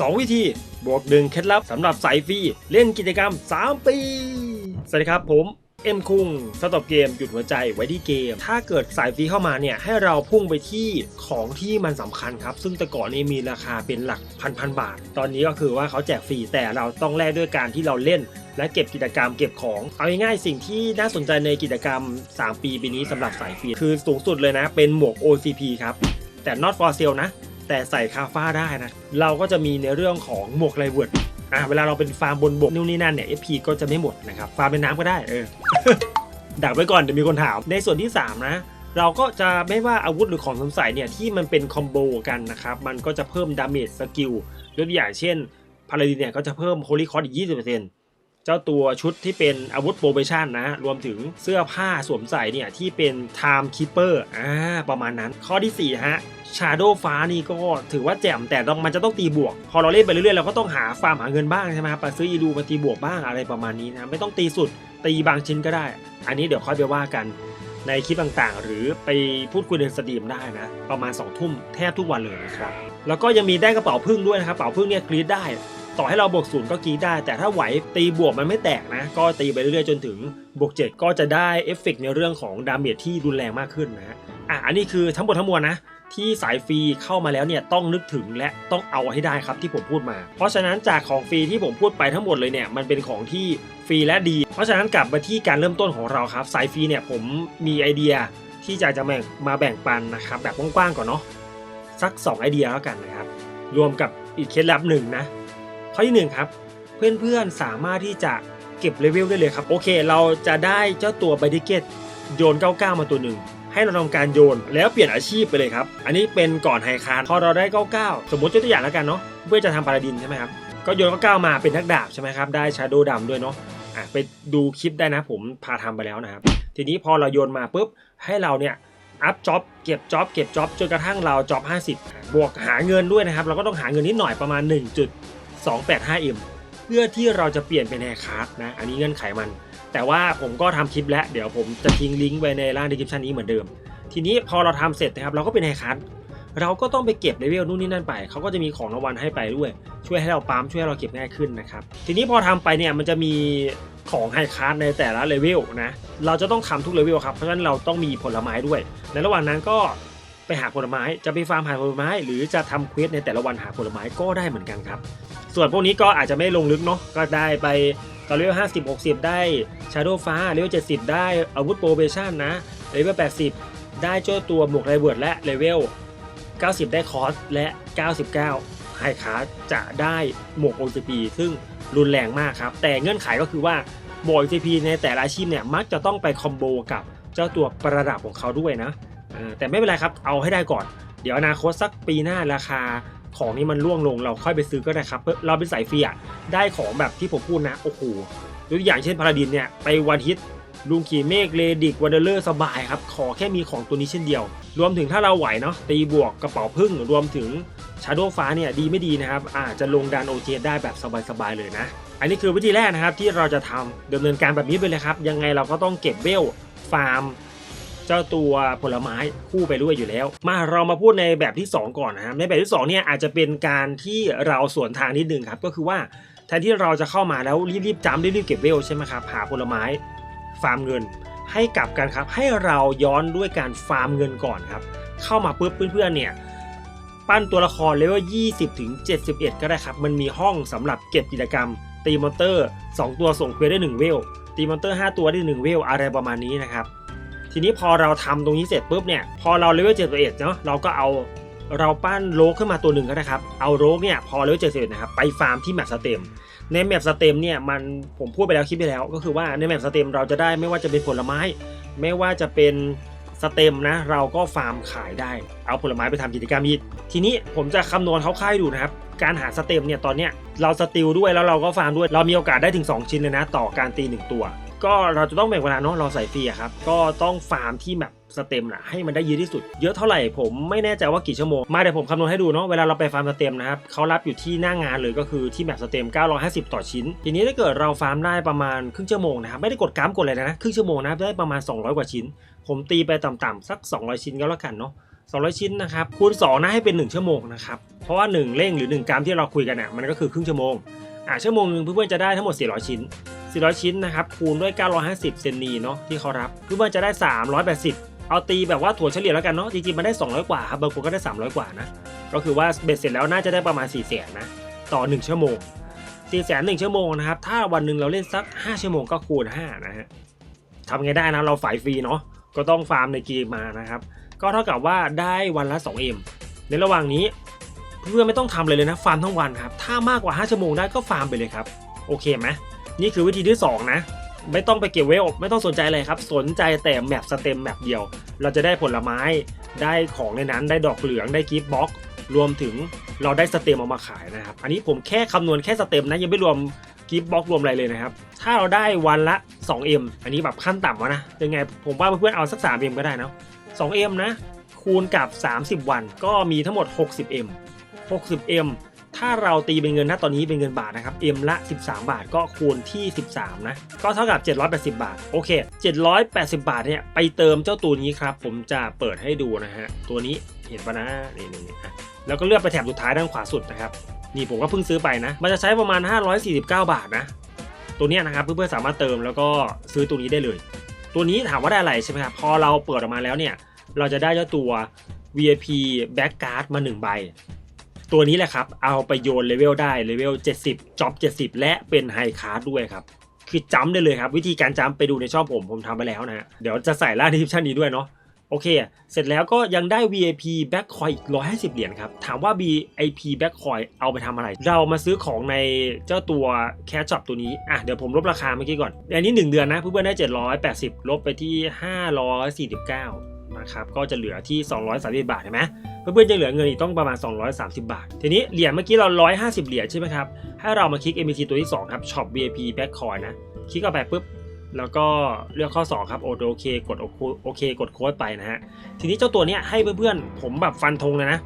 2 วิธี บวกหนึ่งเคล็ดลับสำหรับสายฟรีเล่นกิจกรรม 3 ปี สวัสดีครับผมเอ็มคุงสต็อปเกมหยุดหัวใจไว้ที่เกม ถ้าเกิดสายฟรีเข้ามาเนี่ย ให้เราพุ่งไปที่ของที่มันสำคัญครับ ซึ่งแต่ก่อนนี้มีราคาเป็นหลักพันพันบาท ตอนนี้ก็คือว่าเขาแจกฟรีแต่เราต้องแลกด้วยการที่เราเล่น และเก็บกิจกรรมเก็บของ เอาง่ายๆสิ่งที่น่าสนใจในกิจกรรม 3 ปีปีนี้สำหรับสายฟรีคือสูงสุดเลยนะ เป็นหมวก OCP ครับแต่ not for sale นะ แต่ใส่คาฟ้าได้นะ เราก็จะมีในเรื่องของหมวกไรเวิร์ดอะเวลาเราเป็นฟาร์มบนบกนู่นนี่นั่นเนี่ย FP ก็จะไม่หมดนะครับ ฟาร์มเป็นน้ำก็ได้เออดักไว้ก่อนเดี๋ยวมีคนถาม ในส่วนที่ 3 นะ เราก็จะไม่ว่าอาวุธหรือของสงสัยเนี่ยที่มันเป็นคอมโบกันนะครับ มันก็จะเพิ่มดาเมจสกิลยกตัวอย่างเช่นพาราดินเนี่ยก็จะเพิ่มโฮลิคอร์อีก20%เจ้าตัวชุดที่เป็นอาวุธโปรเบชั่นนะรวมถึงเสื้อผ้าสวมใส่เนี่ยที่เป็น Time Keeper อ่าประมาณนั้น ข้อที่4ฮะ Shadow ฟ้านี่ก็ถือว่าแจ่มแต่ต้องมันจะต้องตีบวก พอเราเล่นไปเรื่อยๆเราก็ต้องหาฟาร์มหาเงินบ้างใช่ไหมครับไปซื้ออีดูมาตีบวกบ้างอะไรประมาณนี้นะไม่ต้องตีสุดตีบางชิ้นก็ได้ อันนี้เดี๋ยวค่อยไปว่ากันในคลิปต่างๆ หรือไปพูดคุยในสตรีมได้นะ ประมาณ2ทุ่มแทบทุกวันเลยนะครับ แล้วก็ยังมีได้กระเป๋าพึ่งด้วยนะครับกระเป๋าพึ่งเนี่ยกรีดได้ ต่อให้เราบวกศูนย์ก็กีได้ แต่ถ้าไหวตีบวกมันไม่แตกนะ ก็ตีไปเรื่อยๆจนถึงบวก7ก็จะได้เอฟเฟกต์ในเรื่องของดาเมจที่รุนแรงมากขึ้นนะฮะอะอันนี้คือทั้งหมดทั้งมวลนะที่สายฟรีเข้ามาแล้วเนี่ยต้องนึกถึงและต้องเอาให้ได้ครับที่ผมพูดมา เพราะฉะนั้นจากของฟรีที่ผมพูดไปทั้งหมดเลยเนี่ยมันเป็นของที่ฟรีและดี เพราะฉะนั้นกลับมาที่การเริ่มต้นของเราครับสายฟรีเนี่ยผมมีไอเดียที่จะจะแบ่งมาแบ่งปันนะครับแบบกว้างๆก่อนเนาะสัก 2 ไอเดียแล้วกันนะครับรวมกับอีกเคล็ดลับหนึ่งนะ ข้อที่หนึ่งครับ เพื่อนๆสามารถที่จะเก็บเลเวลได้เลยครับ โอเค เราจะได้เจ้าตัวไบดิเกตโยน 99 มาตัวหนึ่งให้เราทำการโยนแล้วเปลี่ยนอาชีพไปเลยครับ อันนี้เป็นก่อนไฮคาร์พอเราได้ 99 สมมติยกตัวอย่างแล้วกันเนาะเพื่อจะทำพาราดินใช่ไหมครับก็โยน99มาเป็นนักดาบใช่ไหมครับได้ชาโดว์ดำด้วยเนาะอะไปดูคลิปได้นะผมพาทำไปแล้วนะครับ ทีนี้พอเราโยนมาปุ๊บให้เราเนี่ยอัพจ็อบเก็บจ็อบเก็บจ็อบจนกระทั่งเราจ็อบ50 บวกหาเงินด้วยนะครับ เราก็ต้องหาเงินนิดหน่อยประมาณ 285M เพื่อที่เราจะเปลี่ยนเป็นแฮร์คาร์ดนะ อันนี้เงื่อนไขมัน แต่ว่าผมก็ทำคลิปแล้ว เดี๋ยวผมจะทิ้งลิงก์ไว้ในล่างดีคริปชันนี้เหมือนเดิม ทีนี้พอเราทำเสร็จนะครับ เราก็เป็นไฮคัทเราก็ต้องไปเก็บเลเวลนู่นนี่นั่นไป เขาก็จะมีของรางวัลให้ไปด้วย ช่วยให้เราปั๊มช่วยให้เราเก็บง่ายขึ้นนะครับ ทีนี้พอทำไปเนี่ยมันจะมีของไฮคัทในแต่ละเลเวลนะ เราจะต้องทำทุกเลเวลครับ เพราะฉะนั้นเราต้องมีผลไม้ด้วย ในระหว่างนั้นก็ไปหาผลไม้ จะไปฟาร์มหาผลไม้ หรือจะทำเควสในแต่ละวันหาผลไม้ก็ได้เหมือนกันครับ ส่วนพวกนี้ก็อาจจะไม่ลงลึกเนาะก็ได้ไปตอนเลเวล50 60ได้ชาโดว์ฟ้าเลเวล70ได้อาวุธโปรเบชั่นนะเลเวล80ได้เจ้าตัวหมวกไรเวิร์ดและเลเวล90ได้คอสและ 99ไฮคาร์จะได้หมวก OCP ซึ่งรุนแรงมากครับ แต่เงื่อนไขก็คือว่าหมวก OCP ในแต่ละอาชีพเนี่ยมักจะต้องไปคอมโบกับเจ้าตัวประดับของเขาด้วยนะแต่ไม่เป็นไรครับเอาให้ได้ก่อน เดี๋ยวอนาคตสักปีหน้าราคา ของนี้มันร่วงลงเราค่อยไปซื้อก็ได้ครับเพื่อเราเป็นสายฟรีอะได้ของแบบที่ผมพูดนะโอ้โหยกตัวอย่างเช่นพาราดินเนี่ยไปวันฮิตลุงขี่เมฆเลดิกวันเดอร์เลอร์สบายครับขอแค่มีของตัวนี้เช่นเดียว รวมถึงถ้าเราไหวเนาะตีบวกกระเป๋าพึ่งรวมถึงชาโดฟ้าเนี่ยดีไม่ดีนะครับอาจจะลงดันโอเจได้แบบสบายๆเลยนะ อันนี้คือวิธีแรกนะครับที่เราจะทำดำเนินการแบบนี้ไปเลยครับ ยังไงเราก็ต้องเก็บเวลฟาร์ม เจ้าตัวผลไม้คู่ไปด้วยอยู่แล้ว มาเรามาพูดในแบบที่ 2 ก่อนนะครับในแบบที่2เนี่ยอาจจะเป็นการที่เราสวนทางนิดนึงครับก็คือว่าแทนที่เราจะเข้ามาแล้วรีบๆจำรีบๆเก็บเวลใช่ไหมครับหาผลไม้ฟาร์มเงิน ให้กลับกันครับให้เราย้อนด้วยการฟาร์มเงินก่อนครับเข้ามาปุ๊บเพื่อนๆเนี่ยปั้นตัวละครเลเวล20 ถึง 71 ก็ได้ครับ มันมีห้องสำหรับเก็บกิจกรรม ตีมอนเตอร์ 2 ตัวส่งเควสได้ 1 เวล ตีมอนเตอร์ 5 ตัวได้ 1 เวล อะไรประมาณนี้นะครับ ทีนี้พอเราทำตรงนี้เสร็จปุ๊บเนี่ยพอเราเลเวล71เนาะเราก็เอาเราปั้นโลกขึ้นมาตัวหนึ่งก็ได้ครับ เอาโลกเนี่ยพอเลเวล71นะครับไปฟาร์มที่แมปสเต็มในแมปสเต็มเนี่ยมันผมพูดไปแล้วคลิปไปแล้ว ก็คือว่าในแมปสเต็มเราจะได้ไม่ว่าจะเป็นผลไม้ ไม่ว่าจะเป็นสเต็มนะเราก็ฟาร์มขายได้ เอาผลไม้ไปทำกิจกรรมอีกทีนี้ผมจะคำนวณคร่าวๆให้ดูนะครับ การหาสเต็มเนี่ยตอนเนี้ยเราสติลด้วยแล้วเราก็ฟาร์มด้วย เรามีโอกาสได้ถึง 2 ชิ้นเลยนะ ต่อการตี 1 ตัว ก็เราจะต้องแบ่งเวลาเนาะเราใส่ฟรีอะครับ ก็ต้องฟาร์มที่แบบสเต็มนะให้มันได้เยอะที่สุด เยอะเท่าไหร่ผมไม่แน่ใจว่ากี่ชั่วโมง มาเดี๋ยวผมคำนวณให้ดูเนาะเวลาเราไปฟาร์มสเต็มนะครับเขารับอยู่ที่หน้างานเลยก็คือที่แบบสเต็ม 950 ต่อชิ้น ทีนี้ถ้าเกิดเราฟาร์มได้ประมาณครึ่งชั่วโมงนะครับไม่ได้กดกรามกดเลยนะครึ่งชั่วโมงนะได้ประมาณ 200 กว่าชิ้น ผมตีไปต่ำๆสัก 200 ชิ้นก็แล้วกันเนาะ200 ชิ้นนะครับคูณ2นะให้เป็น 1 ชั่วโมงนะครับเพราะว่า 1 เร่งหรือ 1 กรัมที่เราคุยกันอะมันก็คือครึ่งชั่วโมงอะชั่วโมงนึงเพื่อนๆจะได้ทั้งหมด 400 ชิ้น 400 ชิ้นนะครับ คูณด้วย 950 เซนนีเนาะที่เขารับเพื่อนจะได้ 380 เอาตีแบบว่าถั่วเฉลี่ยแล้วกันเนาะจริงๆมันได้ 200 กว่าครับบางคนก็ได้ 300 กว่านะก็คือว่าเบ็ดเสร็จแล้วน่าจะได้ประมาณ4 0 0 0 0นนะต่อ 1 ชั่วโมง4 0 0 0 0 1ชั่วโมงนะครับถ้าวันหนึ่งเราเล่นสัก 5 ชั่วโมงก็คูณ 5 นะฮะทำไงได้นะเราฝ่ายฟรีเนาะก็ต้องฟาร์มในเกมมานะครับก็เท่ากับว่าได้วันละ 2M ในระหว่างนี้เพื่อนไม่ต้องทำอะไรเลยนะฟาร์มทั้งวันครับถ้ามากกว่า 5 ชั่วโมงได้ก็ฟาร์มไปเลยครับโอเคไหม นี่คือวิธีที่ 2 นะ ไม่ต้องไปเก็บเวลไม่ต้องสนใจอะไรครับ สนใจแต่แมปสเต็มแมปเดียว เราจะได้ผลไม้ได้ของในนั้นได้ดอกเหลืองได้กิฟต์บ็อกรวมถึงเราได้สเต็มเอามาขายนะครับ อันนี้ผมแค่คำนวณแค่สเต็มนะยังไม่รวมกิฟต์บ็อกรวมอะไรเลยนะครับ ถ้าเราได้วันละ 2M อันนี้แบบขั้นต่ำวะนะยังไงผมว่าเพื่อนๆเอาสัก 3M ก็ได้นะ 2M นะคูณกับ 30 วันก็มีทั้งหมด 60M 60M ถ้าเราตีเป็นเงินนะตอนนี้เป็นเงินบาทนะครับ M ละ 13 บาทก็คูณที่ 13 นะ ก็เท่ากับ 780 บาท โอเค 780 บาทเนี่ยไปเติมเจ้าตัวนี้ครับ ผมจะเปิดให้ดูนะฮะ ตัวนี้เห็นปะนะนี่นี่นี่อะแล้วก็เลือกไปแถบสุดท้ายด้านขวาสุดนะครับ นี่ผมก็เพิ่งซื้อไปนะ มันจะใช้ประมาณ 549 บาทนะ ตัวนี้นะครับเพื่อนๆสามารถเติมแล้วก็ซื้อตัวนี้ได้เลย ตัวนี้ถามว่าได้อะไรใช่ไหมครับพอเราเปิดออกมาแล้วเนี่ยเราจะได้เจ้าตัว VIP Back Card มา1ใบ ตัวนี้แหละครับ เอาไปโยนเลเวลได้เลเวล 70จ็อบ 70 และเป็นไฮคาร์ดด้วยครับ คือจัมป์ได้เลยครับ วิธีการจัมป์ไปดูในช่องผมผมทำไปแล้วนะฮะเดี๋ยวจะใส่ล่าดีทิปชั่นนี้ด้วยเนาะโอเค เสร็จแล้วก็ยังได้ VIP Back Coin อีก 150 เหรียญครับ ถามว่า VIP Back Coin เอาไปทำอะไร เรามาซื้อของในเจ้าตัว Cash Shop ตัวนี้ อะ เดี๋ยวผมลบราคาเมื่อกี้ก่อน อันนี้ 1 เดือนนะ เพื่อนๆได้ 780 ลบไปที่ 549 นะครับก็จะเหลือที่ 230 บาทเห็นไหมเพื่อนๆจะเหลือเงินอีกต้องประมาณ 230 บาท ทีนี้เหรียญเมื่อกี้เรา 150 เหรียญใช่ไหมครับให้เรามาคลิก MBT ตัวที่ 2 ครับ Shop VIP Back Coin นะ คลิกเข้าไปปุ๊บ แล้วก็เลือกข้อ 2 ครับโอเคกดโอเคกดโค้ดไปนะฮะทีนี้เจ้าตัวเนี้ยให้เพื่อนๆ ผมแบบฟันธงเลยนะ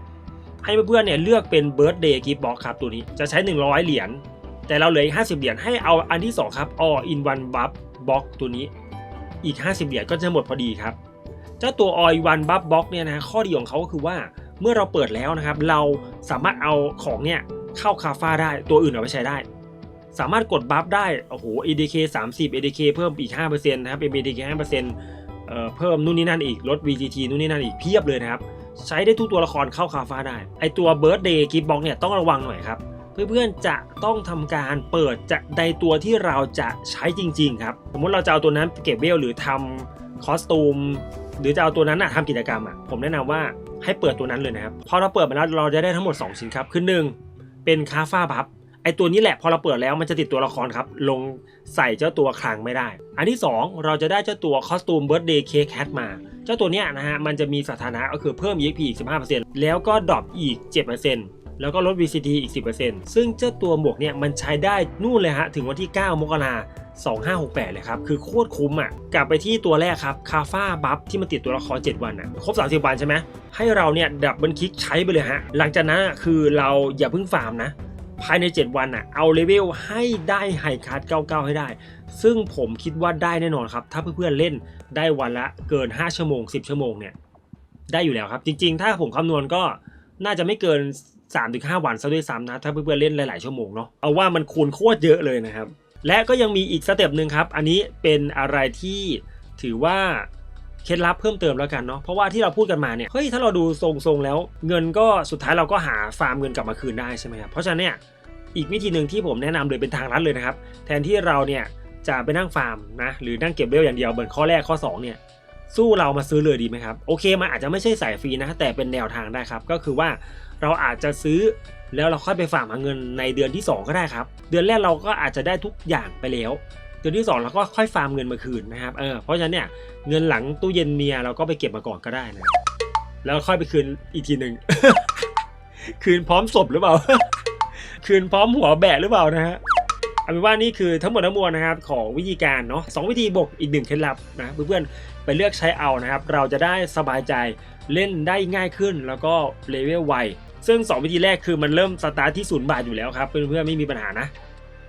ให้เพื่อนๆเนี่ยเลือกเป็น Birthday Gift Box ครับตัวนี้จะใช้ 100 เหรียญแต่เราเหลืออีก50 เหรียญให้เอาอันที่ 2 ครับ All in One Buff Box ตัวนี้อีก 50 เหรียญก็จะหมดพอดีครับ เจ้าตัว All in One Buff Box เนี่ยนะข้อดีของเขาก็คือว่าเมื่อเราเปิดแล้วนะครับ เราสามารถเอาของเนี่ยเข้าคาฟ้าได้ตัวอื่นเอาไปใช้ได้ สามารถกดบัฟได้โอ้โห ADK 30 ADK เพิ่มอีก 5%นะครับ ADK 5%เอ่อเพิ่มนู่นนี่นั่นอีกลด VGT นู่นนี่นั่นอีกเพียบเลยนะครับ ใช้ได้ทุกตัวละครเข้าคาฟ้าได้ ไอตัว Birthday Gift Box เนี่ยต้องระวังหน่อยครับ เพื่อนๆจะต้องทำการเปิดจะในตัวที่เราจะใช้จริง ๆ ครับ สมมติเราจะเอาตัวนั้นเก็บเวลหรือทำคอสตูม หรือจะเอาตัวนั้นนะทำกิจกรรมอะผมแนะนำว่าให้เปิดตัวนั้นเลยนะครับพอเราเปิดมาแล้วเราจะได้ทั้งหมด 2 ชิ้นครับคือหนึ่งเป็นคาฟ้าบัฟไอตัวนี้แหละพอเราเปิดแล้วมันจะติดตัวละครครับ ลงใส่เจ้าตัวคลังไม่ได้ อันที่ 2 เราจะได้เจ้าตัวคอสตูมเบิร์ดเดย์เค้กแคทมา เจ้าตัวเนี้ยนะฮะมันจะมีสถานะก็คือเพิ่ม EXP อีก 15%แล้วก็ดรอปอีก 7%แล้วก็ลด VCT อีก 10%ซึ่งเจ้าตัวหมวกเนี่ยมันใช้ได้นู่นเลยฮะถึงวันที่ 9 มกรา 2568 เลยครับ คือโคตรคุ้มอะ กลับไปที่ตัวแรกครับ คาฟ้าบัฟที่มันติดตัวละคร 7 วันอะ ครบ 30 วันใช่ไหม ให้เราเนี่ยดับเบิลคลิกใช้ไปเลยฮะ หลังจากนั้นคือเราอย่าเพิ่งฟาร์มนะ ภายใน 7 วันอะ เอาเลเวลให้ได้ไฮคัส99 ให้ได้ ซึ่งผมคิดว่าได้แน่นอนครับ ถ้าเพื่อนๆเล่นได้วันละเกิน 5 ชั่วโมง 10 ชั่วโมงเนี่ย ได้อยู่แล้วครับ จริง ๆ ถ้าผมคำนวณก็น่าจะไม่เกิน3-5วันซะด้วยซ้ำนะ ถ้าเพื่อนๆเล่นหลายๆชั่วโมงเนาะ เอาว่ามันคูณโคตรเยอะเลยนะครับ และก็ยังมีอีกสเต็ปหนึ่งครับ อันนี้เป็นอะไรที่ถือว่าเคล็ดลับเพิ่มเติมแล้วกันเนาะเพราะว่าที่เราพูดกันมาเนี่ยเฮ้ยถ้าเราดูทรงๆแล้ว เงินก็สุดท้ายเราก็หาฟาร์มเงินกลับมาคืนได้ใช่ไหมครับเพราะฉะนั้นเนี่ยอีกวิธีหนึ่งที่ผมแนะนำเลยเป็นทางลัดเลยนะครับ แทนที่เราเนี่ยจะไปนั่งฟาร์มนะหรือนั่งเก็บเวลอย่างเดียวเหมือนข้อแรกข้อ2เนี่ย สู้เรามาซื้อเลยดีไหมครับโอเคมันอาจจะไม่ใช่สายฟรีนะแต่เป็นแนวทางได้ครับ ก็คือว่าเราอาจจะซื้อแล้วเราค่อยไปฝากหาเงินในเดือนที่ 2 ก็ได้ครับ เดือนแรกเราก็อาจจะได้ทุกอย่างไปแล้ว เดือนที่ 2 เราก็ค่อยฟาร์มเงินมาคืนนะครับเออเพราะฉะนั้นเนี่ยเงินหลังตู้เย็นเมียเราก็ไปเก็บมาก่อนก็ได้นะแล้วค่อยไปคืนอีกทีหนึ่งคืนพร้อมศพหรือเปล่า คืนพร้อมหัวแบะหรือเปล่านะฮะ เอาเป็นว่านี่คือทั้งหมดทั้งมวลนะครับของวิธีการเนาะสองวิธีบวกอีกหนึ่งเคล็ดลับนะเพื่อนๆไปเลือกใช้เอานะครับ เราจะได้สบายใจเล่นได้ง่ายขึ้น แล้วก็เลเวลไวซึ่ง 2 วิธีแรกคือมันเริ่มสตาร์ทที่ศูนย์บาทอยู่แล้วครับเพื่อนๆไม่มีปัญหานะ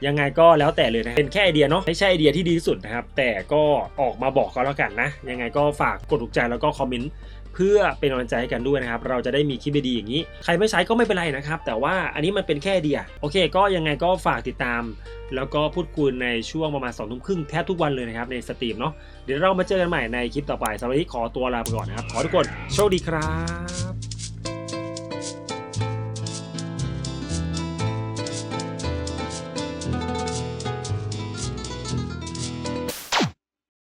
ยังไงก็แล้วแต่เลยนะ เป็นแค่ไอเดียเนาะไม่ใช่ไอเดียที่ดีที่สุดนะครับ แต่ก็ออกมาบอกก็แล้วกันนะ ยังไงก็ฝากกดถูกใจแล้วก็คอมเมนต์ เพื่อเป็นกำลังใจให้กันด้วยนะครับ เราจะได้มีคลิปดีๆอย่างนี้ ใครไม่ใช้ก็ไม่เป็นไรนะครับ แต่ว่าอันนี้มันเป็นแค่เดียโอเค ก็ยังไงก็ฝากติดตาม แล้วก็พูดคุยในช่วงประมาณสองทุ่มครึ่งแทบทุกวันเลยนะครับในสตรีมเนาะเดี๋ยวเรามาเจอกันใหม่ในคลิปต่อไปสำหรับวันนี้ขอตัวลาไปก่อนนะครับขอทุกคนโชคดีครับ